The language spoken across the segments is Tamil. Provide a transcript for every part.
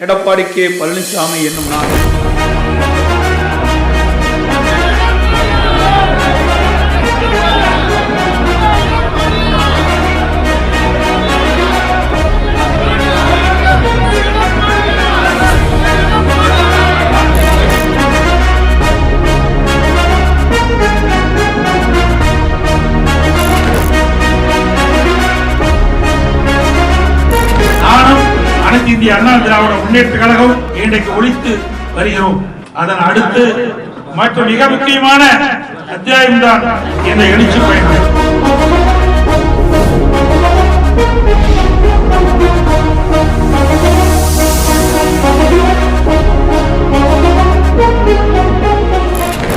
எடப்பாடி கே பழனிசாமி என்னும் நான். அனைத்து இந்திய அண்ணா திராவிட முன்னேற்ற கழகம் இன்றைக்கு ஒழித்து வருகிறோம். அதன் அடுத்து மற்ற மிக முக்கியமான அத்தியாயம் தான் இந்த எழுச்சி பயணம்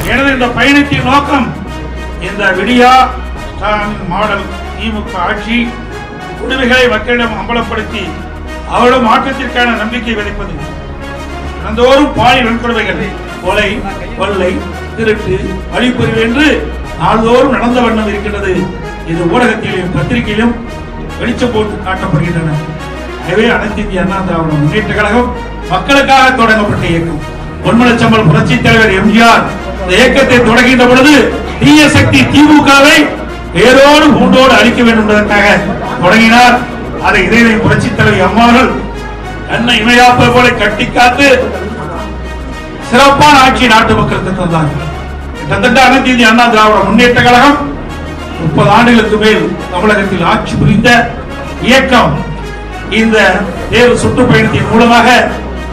எனது இந்த பயணத்தின் நோக்கம் இந்த விடியா ஸ்டாலின் மாடல் திமுக ஆட்சி உரிமைகளை மக்களிடம் அம்பலப்படுத்தி அவரோட மாற்றத்திற்கான நம்பிக்கை விதைப்பது. தினந்தோறும் பாலி வன்கொடுமைகள் கொலை கொள்ளை திருட்டு அழிப்பறிவு என்று நாள்தோறும் நடந்த வண்ணம் இருக்கின்றது. இது ஊடகத்திலும் பத்திரிகையிலும் வெளிச்சம் போட்டு காட்டப்படுகின்றன. எனவே அனைத்து இந்திய அண்ணா திராவிட முன்னேற்ற கழகம் மக்களுக்காக தொடங்கப்பட்ட இயக்கம். பொன்மலச்சம்பல் புரட்சி தலைவர் எம்ஜிஆர் இந்த இயக்கத்தை தொடங்குகின்ற பொழுது தீய சக்தி திமுகவை வேரோடு பூண்டோடு அழிக்க வேண்டும் என்பதற்காக தொடங்கினார் அதை இதய புரட்சி தலைவர் அம்மாவர்கள் கண்ணை இமையாப்பை போல கட்டி காத்து சிறப்பான ஆட்சி நாட்டு மக்களுக்கு தந்தாங்க கிட்டத்தட்ட அனைத்து இந்திய அண்ணா திராவிட முன்னேற்ற கழகம் முப்பது ஆண்டுகளுக்கு மேல் தமிழகத்தில் ஆட்சி புரிந்த இயக்கம் இந்த தேர்வு சுற்றுப்பயணத்தின் மூலமாக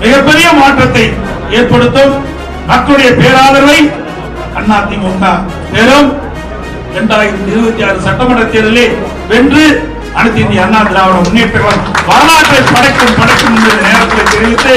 மிகப்பெரிய மாற்றத்தை ஏற்படுத்தும் மக்களுடைய பேராதரவை அதிமுக பெறும். இரண்டாயிரத்தி இருபத்தி ஆறு சட்டமன்ற தேர்தலில் வென்று அனைத்து இந்திய அண்ணா திராவிட முன்னேற்ற வரலாற்றை படைக்கும் படைக்கும் என்ற நேரத்தில் தெரிவித்து